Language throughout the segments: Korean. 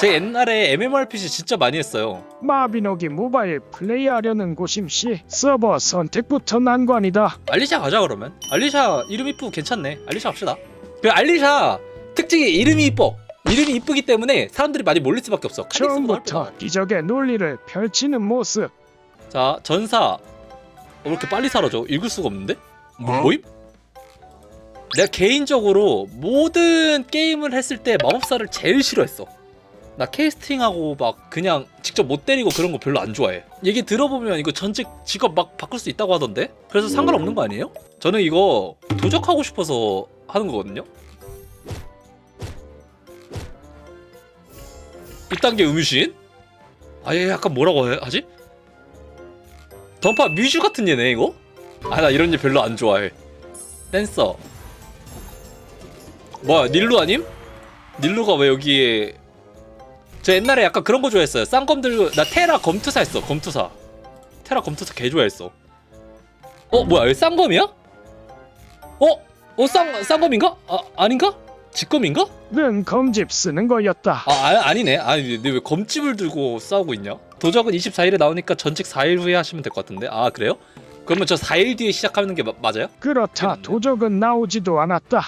제 옛날에 MMORPG 진짜 많이 했어요. 마비노기 모바일 플레이하려는 곳임시 서버 선택부터 난관이다. 알리샤 가자 그러면. 알리샤 이름 이쁘고 괜찮네. 알리샤 갑시다. 그 알리샤 특징이 이름이 이뻐. 이름이 이쁘기 때문에 사람들이 많이 몰릴 수밖에 없어. 처음부터 할 기적의 논리를 펼치는 모습. 자 전사 어, 왜 이렇게 빨리 사라져? 읽을 수가 없는데? 뭐임? 내가 개인적으로 모든 게임을 했을 때 마법사를 제일 싫어했어 나 캐스팅하고 막 그냥 직접 못 때리고 그런 거 별로 안 좋아해 얘기 들어보면 이거 전직 직업 막 바꿀 수 있다고 하던데? 그래서 상관없는 거 아니에요? 저는 이거 도적하고 싶어서 하는 거거든요 1단계 음유신? 아얘 약간 뭐라고 해- 하지? 던파 뮤즈 같은 얘네 이거? 아 나 이런 얘 별로 안 좋아해 댄서 뭐야 닐루 아님? 닐루가 왜 여기에 저 옛날에 약간 그런 거 좋아했어요 쌍검 들고 나 테라 검투사 했어 검투사 테라 검투사 개 좋아했어 어 뭐야 여기 쌍검이야? 어? 어 쌍, 쌍검인가? 아 아닌가? 직검인가? 는 검집 쓰는 거였다. 아, 아 아니네 아니 근데 왜 검집을 들고 싸우고 있냐 도적은 24일에 나오니까 전직 4일 후에 하시면 될 것 같은데 아 그래요? 그러면 저 4일 뒤에 시작하는 게 마- 맞아요? 그렇다. 도적은 나오지도 않았다.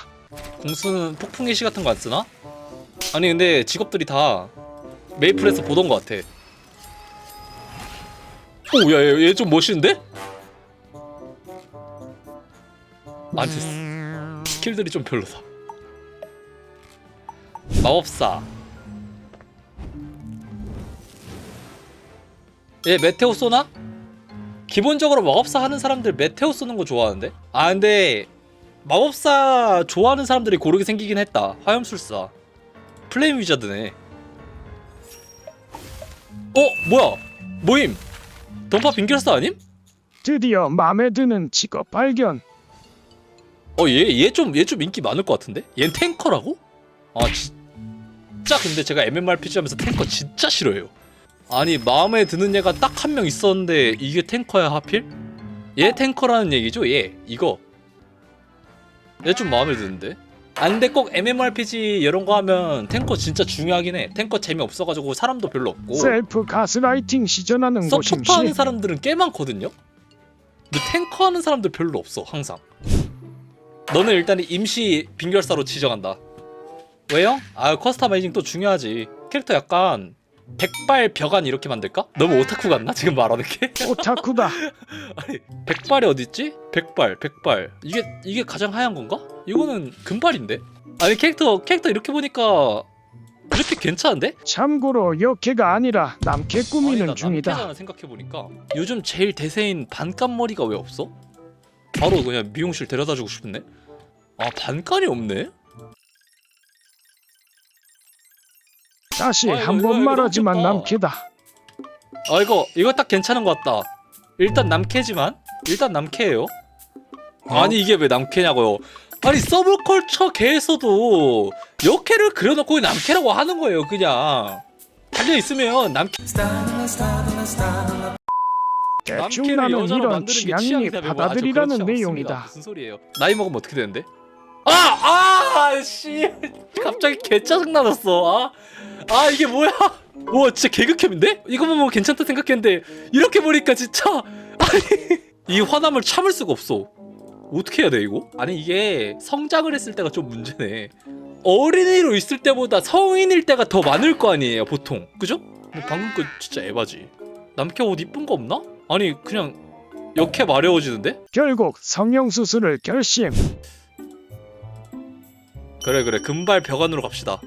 공수는 폭풍의 시 같은 거 안 쓰나? 아니 근데 직업들이 다 메이플에서 보던 것 같아 오 야 얘 좀 멋있는데? 안 됐어 스킬들이 좀 별로다 마법사 얘 메테오 쏘나? 기본적으로 마법사 하는 사람들 메테오 쏘는 거 좋아하는데? 아 근데 마법사 좋아하는 사람들이 고르게 생기긴 했다 화염술사 플레임 위자드네 어? 뭐야 모임 던파 빙결사 아님? 드디어 마음에 드는 직업 발견. 어얘얘 좀 얘 좀 인기 많을 것 같은데? 얜 탱커라고? 아 진짜 근데 제가 MMORPG 하면서 탱커 진짜 싫어해요 아니 마음에 드는 얘가 딱 한 명 있었는데 이게 탱커야 하필? 얘 탱커라는 얘기죠 얘 이거 얘 좀 마음에 드는데 아 근데 꼭 MMORPG 이런 거 하면 탱커 진짜 중요하긴 해 탱커 재미없어가지고 사람도 별로 없고 셀프 가스라이팅 시전하는 서포터 곳임시. 하는 사람들은 꽤 많거든요? 근데 탱커 하는 사람들 별로 없어 항상 너는 일단 임시 빙결사로 지정한다 왜요? 아 커스터마이징 또 중요하지 캐릭터 약간 백발 벽안 이렇게 만들까? 너무 오타쿠 같나? 지금 말하는 게? 오타쿠다. 아니 백발이 어딨지? 백발 백발 이게 이게 가장 하얀 건가? 이거는 금발인데? 아니 캐릭터 캐릭터 이렇게 보니까 그래픽 괜찮은데? 참고로 역해가 아니라 남캐 꾸미는 아니다, 중이다. 남캐잖아, 생각해보니까 요즘 제일 대세인 반값머리가 왜 없어? 바로 그냥 미용실 데려다주고 싶은데 아 반값이 없네? 다시 아, 이거, 한 이거, 번 이거 말하지만. 남캐다. 아 이거 이거 딱 괜찮은 것 같다 일단 남캐지만 일단 남캐예요 아니 이게 왜 남캐냐고요 아니 서브컬처계에서도 역캐를 그려놓고 남캐라고 하는 거예요 그냥 달려 있으면 남캐 대충 남캐를 나는 여자로 이런 만드는 게 취향이 취향이다, 뭐. 받아들이라는. 내용이다. 무슨 소리예요? 나이 먹으면 어떻게 되는데? 아! 아! 씨! 갑자기 개 짜증 나졌어. 아! 아 이게 뭐야? 와 진짜 개극혐인데? 이거 보면 괜찮다 생각했는데 이렇게 보니까 진짜 아니 이 화남을 참을 수가 없어. 어떻게 해야 돼 이거? 아니 이게 성장을 했을 때가 좀 문제네. 어린이로 있을 때보다 성인일 때가 더 많을 거 아니에요 보통 그죠? 방금 거 진짜 에바지. 남캐 옷 이쁜 거 없나? 아니 그냥 역해 마려워지는데? 결국 성형 수술을 결심. 그래 그래. 금발 벽 안으로 갑시다.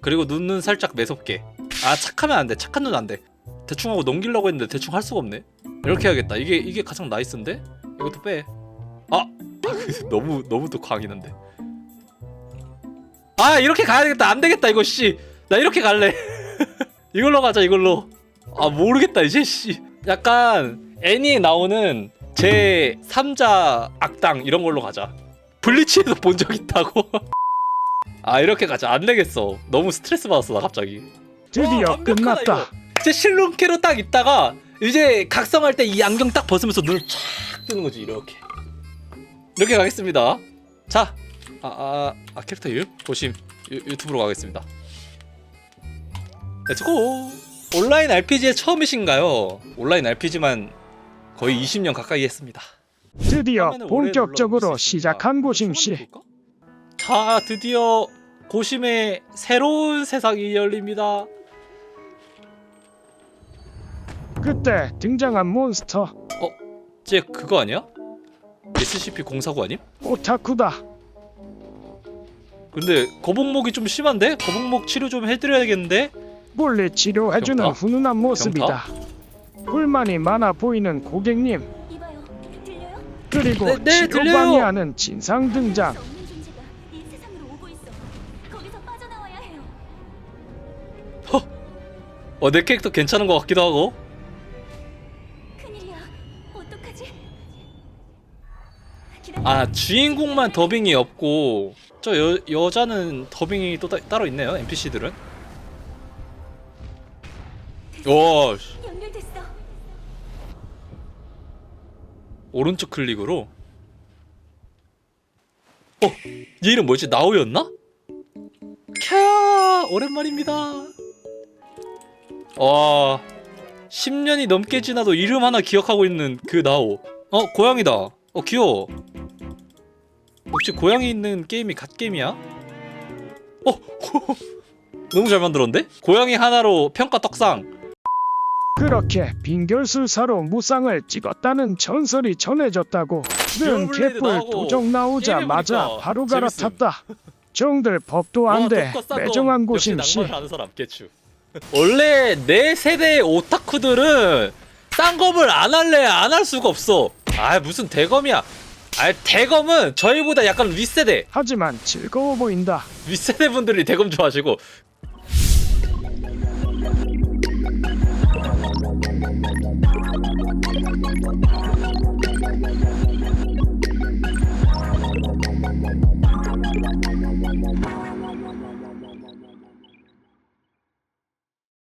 그리고 눈은 살짝 매섭게. 아 착하면 안돼. 착한 눈 안돼. 대충 하고 넘기려고 했는데 대충 할 수가 없네. 이렇게 해야겠다. 이게 이게 가장 나이스인데? 이것도 빼. 아! 너무 너무 또 광이는데. 아 이렇게 가야 되겠다. 안 되겠다 이거 씨 나 이렇게 갈래. 이걸로 가자 이걸로. 아 모르겠다 이제 씨. 약간 애니에 나오는 제 3자 악당 이런 걸로 가자 블리치에서 본 적 있다고 아 이렇게 가자 안 되겠어 너무 스트레스 받았어 나 갑자기 드디어 와, 완벽하다, 끝났다. 이거. 제 실론캐로 딱 있다가 이제 각성할 때 이 안경 딱 벗으면서 눈을 쫙 뜨는 거지 이렇게 이렇게 가겠습니다 자, 아, 아, 아 캐릭터 이름 보심 유, 유튜브로 가겠습니다. 렛츠고! 온라인 RPG의 처음이신가요? 온라인 RPG만 거의 20년 가까이 했습니다. 드디어 본격적으로 시작한 고심 씨. 한번 해볼까? 자, 드디어 고심의 새로운 세상이 열립니다. 그때 등장한 몬스터 쟤 그거 아니야? SCP-049 아님? 오타쿠다. 근데 거북목이 좀 심한데? 거북목 치료 좀 해드려야겠는데? 물리 치료해주는 병타? 훈훈한 모습이다. 불만이 많아 보이는 고객님? 그리고 네, 네, 치료 들려요. 방해하는 진상 등장. 수 없는 존재가 이 세상으로 오고 있어. 거기서 빠져나와야 해요. 어, 내 캐릭터 괜찮은 것 같기도 하고. 큰일이야. 어떡하지? 기다려. 아, 주인공만 더빙이 없고 저 여, 여자는 더빙이 또 따, 따로 있네요. NPC들은. 와, 씨. 연결됐어. 오른쪽 클릭으로. 어, 얘 이름 뭐지? 나오였나? 캬, 오랜만입니다. 와, 10년이 넘게 지나도 이름 하나 기억하고 있는 그 나오. 어, 고양이다. 어, 귀여워. 혹시 고양이 있는 게임이 갓게임이야? 어, 너무 잘 만들었는데? 고양이 하나로 평가 떡상. 그렇게 빙결술사로 무쌍을 찍었다는 전설이 전해졌다고 는 개뿔 도적 나오자마자 바로. 갈아탔다. 정들 법도 안 돼. 와, 덕과 매정한 사람 개추. 원래 내 세대의 오타쿠들은 쌍검을 안 할래 안 할 수가 없어. 아 무슨 대검이야. 아 대검은 저희보다 약간 윗세대 하지만 즐거워 보인다. 윗세대 분들이 대검 좋아하시고 Thank you.